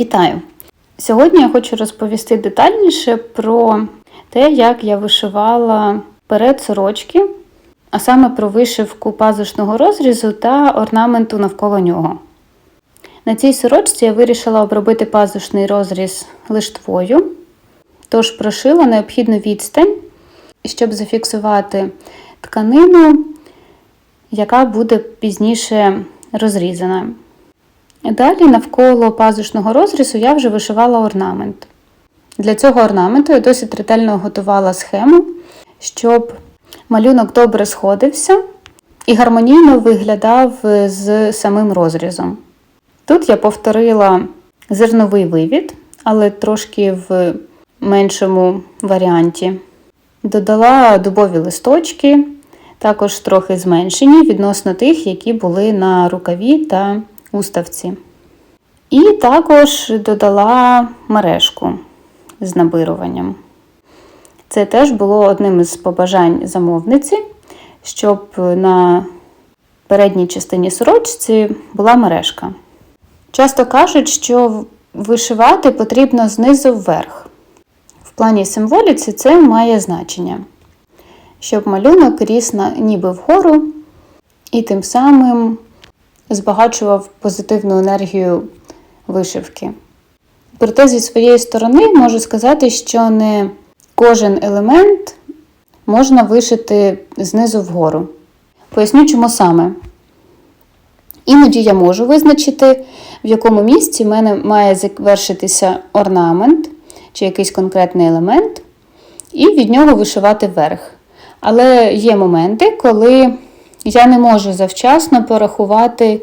Вітаю! Сьогодні я хочу розповісти детальніше про те, як я вишивала перед сорочки, а саме про вишивку пазушного розрізу та орнаменту навколо нього. На цій сорочці я вирішила обробити пазушний розріз лиштвою, тож прошила необхідну відстань, щоб зафіксувати тканину, яка буде пізніше розрізана. Далі навколо пазушного розрізу я вже вишивала орнамент. Для цього орнаменту я досить ретельно готувала схему, щоб малюнок добре сходився і гармонійно виглядав з самим розрізом. Тут я повторила зерновий вивід, але трошки в меншому варіанті. Додала дубові листочки, також трохи зменшені відносно тих, які були на рукаві та уставці. І також додала мережку з набируванням. Це теж було одним із побажань замовниці, щоб на передній частині сорочці була мережка. Часто кажуть, що вишивати потрібно знизу вверх. В плані символіці це має значення, щоб малюнок ріс ніби вгору і тим самим збагачував позитивну енергію вишивки. Проте, зі своєї сторони, можу сказати, що не кожен елемент можна вишити знизу вгору. Поясню, чому саме. Іноді я можу визначити, в якому місці в мене має завершитися орнамент чи якийсь конкретний елемент, і від нього вишивати вверх. Але є моменти, коли я не можу завчасно порахувати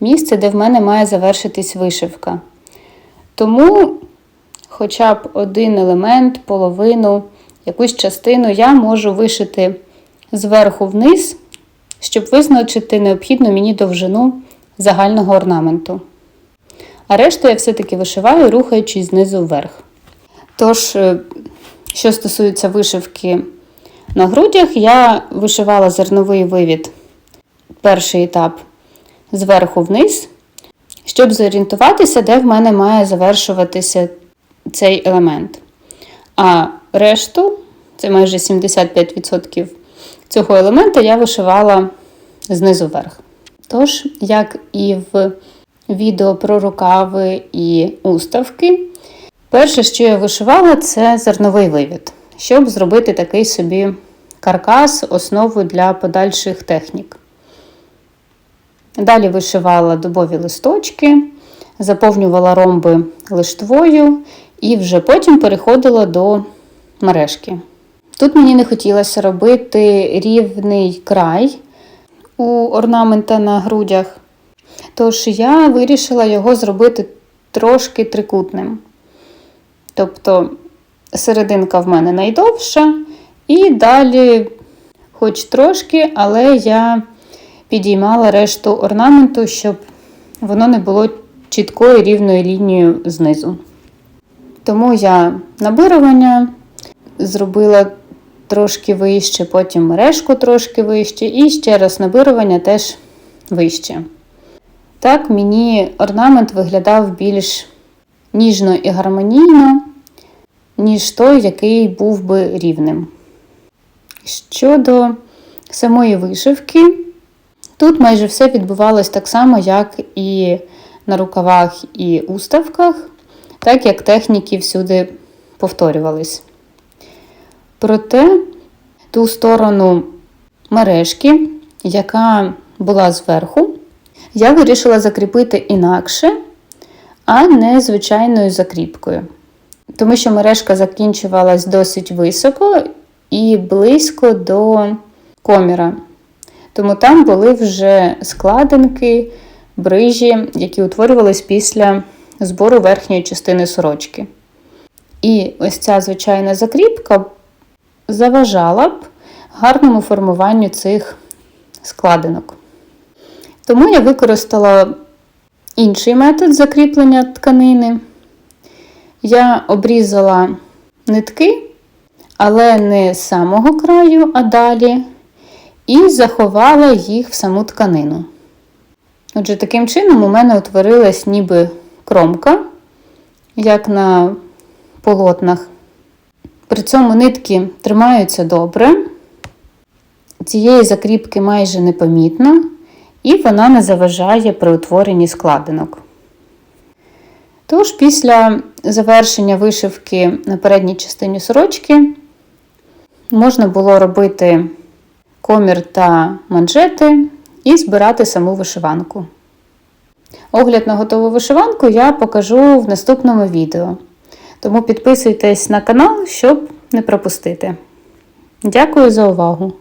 місце, де в мене має завершитись вишивка. Тому хоча б один елемент, половину, якусь частину я можу вишити зверху вниз, щоб визначити необхідну мені довжину загального орнаменту. А решту я все-таки вишиваю, рухаючись знизу вверх. Тож, е, що стосується вишивки на грудях, я вишивала зерновий вивід, перший етап зверху вниз, щоб зорієнтуватися, де в мене має завершуватися цей елемент. А решту, це майже 75% цього елемента, я вишивала знизу вверх. Тож, як і в відео про рукави і уставки, перше, що я вишивала, це зерновий вивід, щоб зробити такий собі каркас, основу для подальших технік. Далі вишивала дубові листочки, заповнювала ромби лиштвою і вже потім переходила до мережки. Тут мені не хотілося робити рівний край у орнамента на грудях, тож я вирішила його зробити трошки трикутним. Тобто серединка в мене найдовша, і далі, хоч трошки, але я підіймала решту орнаменту, щоб воно не було чіткою рівною лінією знизу. Тому я набирування зробила трошки вище, потім мережку трошки вище, і ще раз набирування теж вище. Так, мені орнамент виглядав більш ніжно і гармонійно, ніж той, який був би рівним. Щодо самої вишивки, Тут майже все відбувалось так само, як і на рукавах і уставках, так як техніки всюди повторювались. Проте ту сторону мережки, яка була зверху, я вирішила закріпити інакше, а не звичайною закріпкою. Тому що мережка закінчувалась досить високо і близько до коміра. Тому там були вже складинки, брижі, які утворювались після збору верхньої частини сорочки. І ось ця звичайна закріпка заважала б гарному формуванню цих складинок. Тому я використала інший метод закріплення тканини. Я обрізала нитки, але не з самого краю, а далі і заховала їх в саму тканину. Отже, таким чином у мене утворилась ніби кромка, як на полотнах. При цьому нитки тримаються добре, цієї закріпки майже непомітно, і вона не заважає при утворенні складинок. Тож, після завершення вишивки на передній частині сорочки можна було робити комір та манжети і збирати саму вишиванку. Огляд на готову вишиванку я покажу в наступному відео. Тому підписуйтесь на канал, щоб не пропустити. Дякую за увагу!